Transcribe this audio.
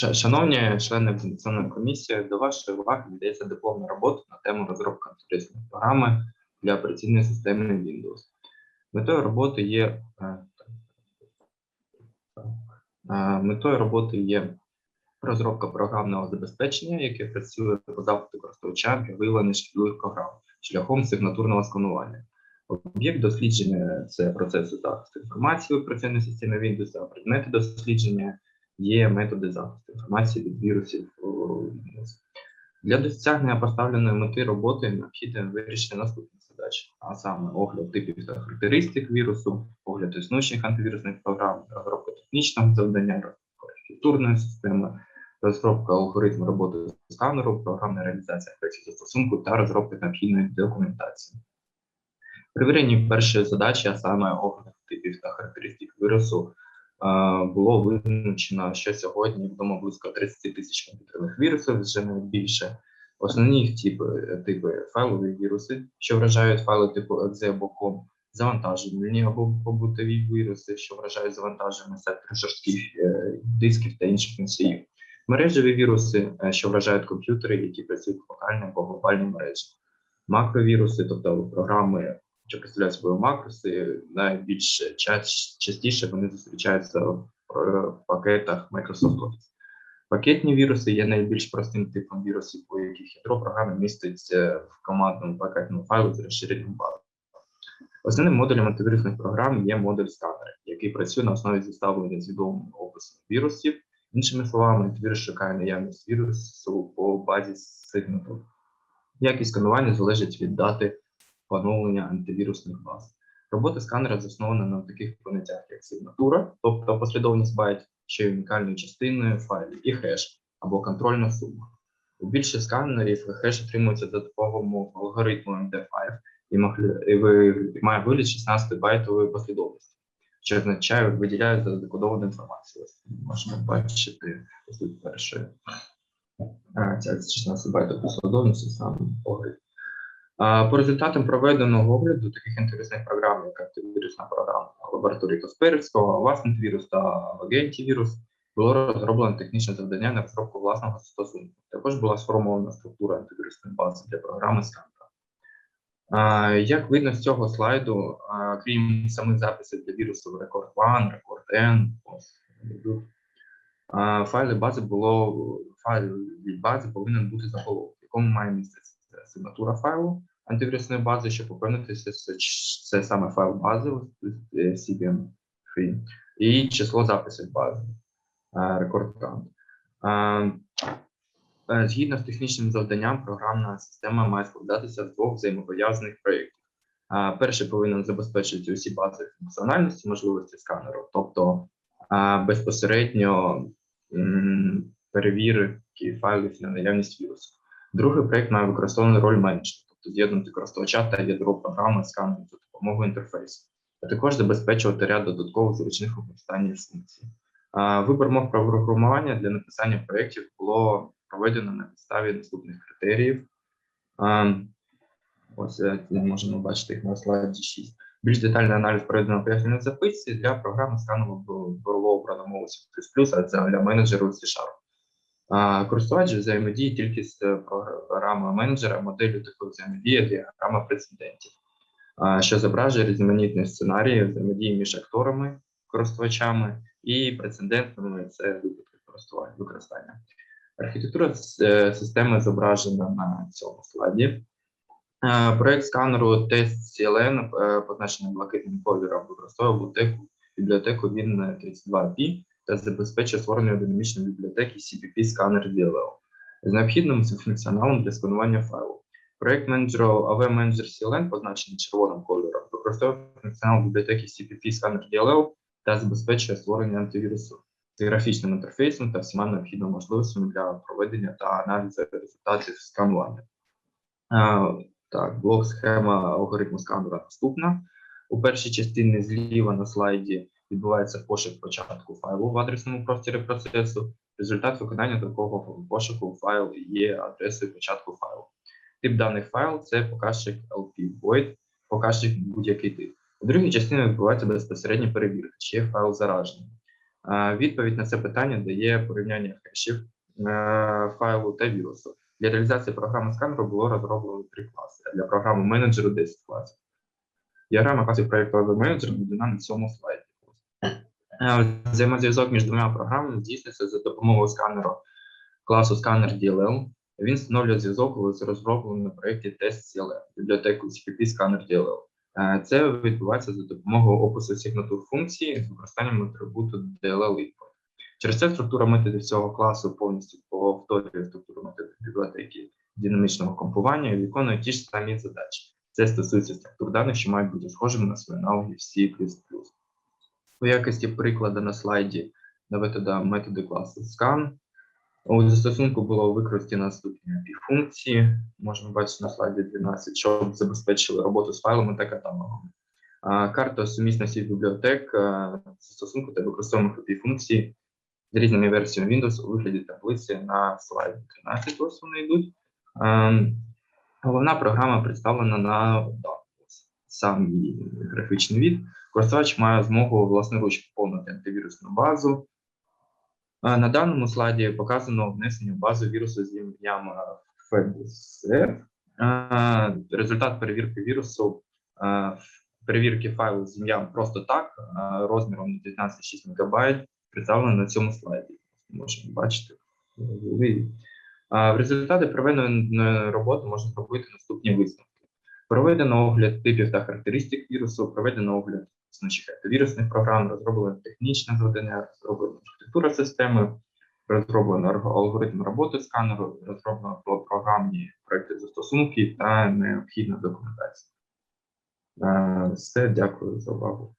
Ша- Шановні члени Координаційної комісії, до вашої уваги надається дипломна робота на тему розробки антикризисної програми для операційної системи Windows. Метою роботи є е, е, метою роботи є розробка програмного забезпечення, яке працює по запиту користувача для виявлення шкідливих програм шляхом сигнатурного сканування. Об'єкт дослідження це процеси захисту інформації в операційній системі Windows, а предмети дослідження є методи захисту інформації від вірусів Для досягнення поставленої мети роботи необхідно вирішити наступні задачі, а саме огляд типів та характеристик вірусу, огляд існуючих антивірусних програм, розробка технічного завдання, розробка архітектурної системи, розробка алгоритму роботи сканеру, програмна реалізація проєктів застосунку та розробка необхідної документації. При вирішенні першої задачі, а саме огляд типів та характеристик вірусу, було визначено, що сьогодні відомо близько 30 тисяч комп'ютерних вірусів, вже навіть більше. Основні типи, типи файлові віруси, що вражають файли типу .exe або .com, завантажувальні або побутові віруси, що вражають завантаження сектору жорстких е, дисків та інших носіїв. Мережеві віруси, е, що вражають комп'ютери, які працюють в локальній або глобальній мережі. Макровіруси, тобто програми, що представляють собою макроси, найбільш частіше вони зустрічаються в пакетах Microsoft Office. Пакетні віруси є найбільш простим типом вірусів, у яких ядро програми міститься в командному пакетному файлу з розширенням бази. Основним модулем антивірусних програм є модуль сканер, який працює на основі зіставлення з відомим описом вірусів. Іншими словами, антивірус шукає наявність вірусу по базі сигнатур. Якість сканування залежить від дати поновлення антивірусних баз. Робота сканера заснована на таких поняттях, як сигнатура, тобто послідовність байт, що є унікальною частиною файлів, і хеш або контрольна сума. У більшості сканерів хеш отримується за допомогою алгоритму MD5 і має вигляд 16 байтової послідовності, що означає, виділяє за декодовану інформацію. Можемо бачити тут перше. Ця 16 байтова послідовність саме алгоритм. По результатам проведеного огляду таких інтересних програм, як антивірусна програма лабораторії Касперського, власний антивірус та антивірус, було розроблено технічне завдання на розробку власного застосунку. Також була сформована структура антивірусної бази для програми Сканка. Як видно з цього слайду, крім самих записів для вірусу Record 1, Record N, файли бази було файл бази повинен бути заголовок, в якому має міститися сигнатура файлу антивірусної бази, щоб упевнитися, що це саме файл бази е, free, і число записів бази е, record count. Е, Згідно з технічним завданням, програмна система має складатися з двох взаємопов'язаних проєктів. Перший повинен забезпечити усі бази функціональності можливості сканеру, тобто безпосередньо перевірки файлів на наявність вірусу. Другий проект має використовувати роль менеджера, тобто з'єднувати користувача та ядро програми сканеру за допомогою інтерфейсу, а також забезпечувати ряд додаткових зручних використань функцій. Вибір мов програмування для написання проєктів було проведено на підставі наступних критеріїв. Ось е, можемо бачити їх на слайді 6. Більш детальний аналіз проведено пояснення записці для програми скану було обрано мову C++, а це для менеджеру C-Sharp. Користувач взаємодіє тільки з е, програмою менеджера, моделлю такої взаємодії діаграма прецедентів, що зображує різноманітні сценарії взаємодії між акторами, користувачами і прецедентами це випадки використання. Архітектура е, системи зображена на цьому слайді. Проект сканеру тест CLN, е, позначений блакитним кольором, використовує бібліотеку він 32P та забезпечує створення динамічної бібліотеки CPP Scanner DLL з необхідним функціоналом для сканування файлу. Проект менеджеру AV Manager CLN, позначений червоним кольором, використовує функціонал бібліотеки CPP Scanner DLL та забезпечує створення антивірусу з графічним інтерфейсом та всіма необхідними можливостями для проведення та аналізу результатів сканування. Так, блок схема алгоритму сканера наступна. У першій частині зліва на слайді відбувається пошук початку файлу в адресному просторі процесу. Результат виконання такого пошуку файл є адресою початку файлу. Тип даних файл це показчик LP void, показчик будь-який тип. У другій частині відбувається безпосередня перевірка, чи є файл заражений. Відповідь на це питання дає порівняння хешів е, файлу та вірусу. Для реалізації програми сканеру було розроблено три класи, а для програми менеджеру 10 класів. Діаграма класів проєктового менеджера наведена на цьому слайді. Е, Взаємозв'язок між двома програмами здійснюється за допомогою сканеру класу сканер DLL. Він встановлює зв'язок з розробленим проєкті Test CLM, бібліотеку CPP сканер DLL. Е, Це відбувається за допомогою опису сигнатур функції з використанням атрибуту DLL import. Через це структура методів цього класу повністю повторює структуру методів бібліотеки динамічного компування і виконує ті ж самі задачі. Це стосується структур даних, що мають бути схожими на свої аналоги в C++. У якості прикладу на слайді наведено методи класу scan. У застосунку було використано наступні функції. Можемо бачити на слайді 12, щоб забезпечили роботу з файлами та каталогами. Карта сумісності бібліотек застосунку та використовуємо API функції з різними версіями Windows у вигляді таблиці на слайді 13. Ось вони йдуть. Ем, Головна програма представлена на сам її графічний від. Користувач має змогу власноруч поповнити антивірусну базу. На даному слайді показано внесення в базу вірусу з ім'ям FEDSF. Результат перевірки вірусу перевірки файлу з ім'ям просто так, розміром 19,6 МБ, представлено на цьому слайді. Можемо бачити. В результаті проведеної роботи можна зробити наступні висновки. Проведено огляд типів та характеристик вірусу, проведено огляд значних вірусних програм, розроблено технічне завдання, розроблена архітектура системи, розроблено алгоритм роботи сканеру, розроблено програмні проекти застосунки та необхідна документація. Е, Все, дякую за увагу.